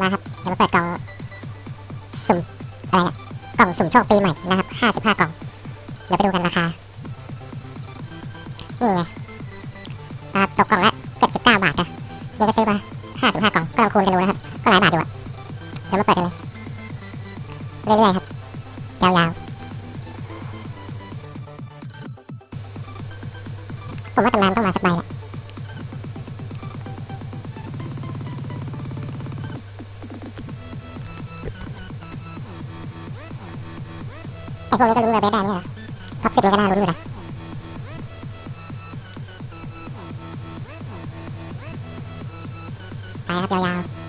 มาครับเดี๋ยวมาเปิดกล่องสุ่มอะไรเนี่ยกล่องสุ่มโชคปีใหม่นะครับห้าสิบห้ากล่อง เดี๋ยวไปดูกันราคา นี่ไงนะครับตกกล่องละเจ็ดสิบเก้าบาทนะนี่ก็ซื้อมาห้าสิบห้ากล่องก็ลองคูณกันดูนะครับ ก็หลายบาทอยู่อะเดี๋ยวมาเปิดกันเลยเรื่อยๆครับยาวๆผมว่าตำนานต้องมาสักใบแหละ พวกนี้ก็รู้เลยเบสได้เนี่ยท็อปสิบเลยก็น่ารู้อยู่นะไปครับยาวๆ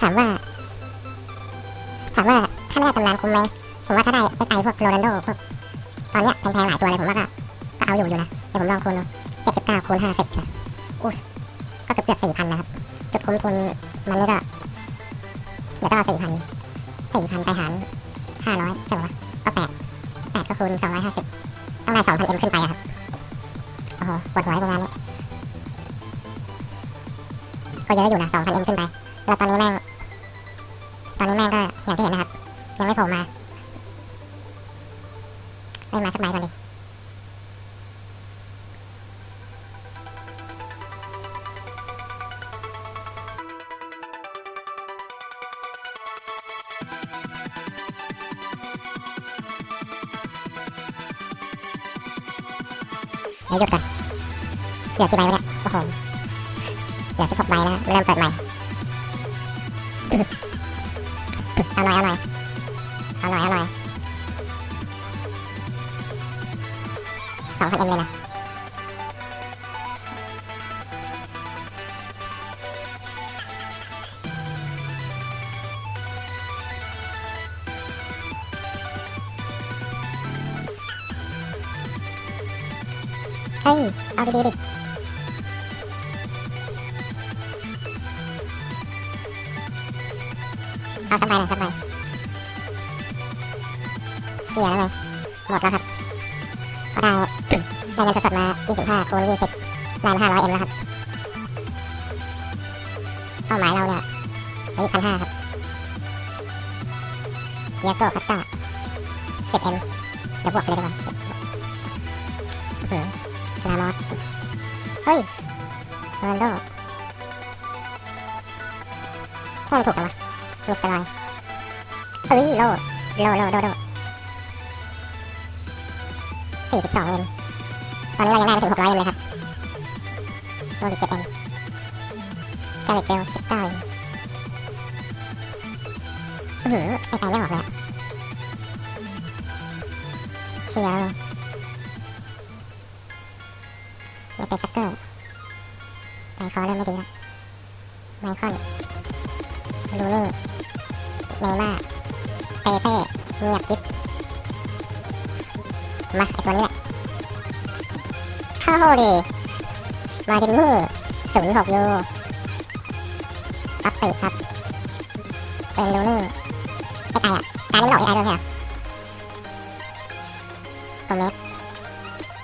ถามว่า ถามว่าถ้าไม่ได้ตำนานคุ้มไหมผมว่าถ้าได้ไอ้ไอพวกโรนัลโดพวกตอนเนี้ยแพงๆหลายตัวเลยผมว่าก็ก็เอาอยู่อยู่นะ ดี๋ยวผมลองคูณเจ็ดสิบเก้าคูณห้าสิบนะอู้ยก็เกือบเกือบสี่พันนะครับ จุดคุ้มทุนมันนี่ก็เดี๋ยวก็สี่พันสี่พันไปหารห้าร้อยใช่ไหมก็แปดแปดก็คูณสองร้อยห้าสิบต้องได้สองพันเอ็มขึ้นไปครับ โอ้โหปวดหัวไอ้ประมาณนี้ก็เยอะอยู่นะสองพันเอ็มขึ้นไป แล้วตอนนี้แม่ง ตอนนี้แม่งก็อย่างที่เห็นนะครับ ยังไม่โผล่มาเอ้มาสักใบก่อนดิ เดี๋ยวหยุดก่อนเหลือกี่ใบวะเนี่ยโอ้โหเหลือสิบหกใบแล้วเริ่มเปิดใหม่เอาน้อยเอาน้อยเอาน้อยเอาน้อยสองพันเอ็มเลยนะ เฮ้ยเอาดีๆดิเอาสักใบหน่อยสักใบเชียร์เลยหมดแล้วครับก็ได้ได้เงินสดๆมา25คูณ20ได้มา500เอ็มแล้วครับเป้าหมายเราเนี่ยเฮ้ยพันห้าครับเกียร์โก้คัตตา10เอ็มเดี๋ยวบวกเลยดีกว่า เฮ้ยโรนัลโดถ้ามันถูกจังวะมิสเตอร์ลอยเอ้ยโลโลโลโลโลสี่สิบสองเอ็มตอนนี้เรายังได้ไม่ถึงหกร้อยเอ็มเลยครับโลสิบเจ็ดเอ็มกาลิเบลสิบเก้าเอ็มอือไอ้ไก่ไม่ออกเลยเชียร์็นสักเกอร์ใจคอเริ่มไม่ดีแล้วไมคอนลูนี่เนม่าเปเป้เงียบกิ๊บมาไอตัวนี้แหละเข้าดิมาดินนี่ศูนย์หกยูอัปติครับ เป็นลูนี่ไอไออะการนี้หลอกไอไอด้วยไหมอะโปรเมส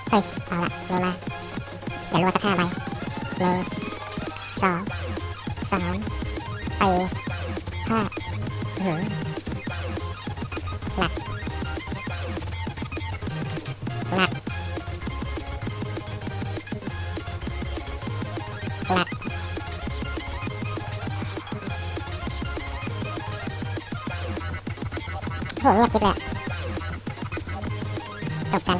เฮ้ยเอาละเนม่า เดี๋ยวรัวสักห้าใบหนึ่งสองสามสี่ห้าหือหนักหนักหนักโหเงียบกิ๊บเลยจบกัน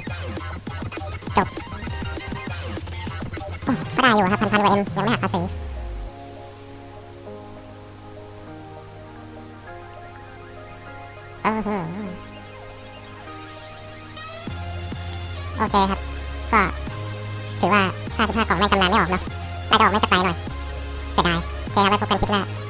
ก็ได้อยู่ครับพันพันกว่าเอ็มยังไม่หักภาษีเออโอเคครับ ก็ถือว่า 55 กล่องไม่งตำลังไม่ออกเนาะได้ออกไม่สไปหน่อยเสียดายโอเคครับไว้พบกันคลิปหน้า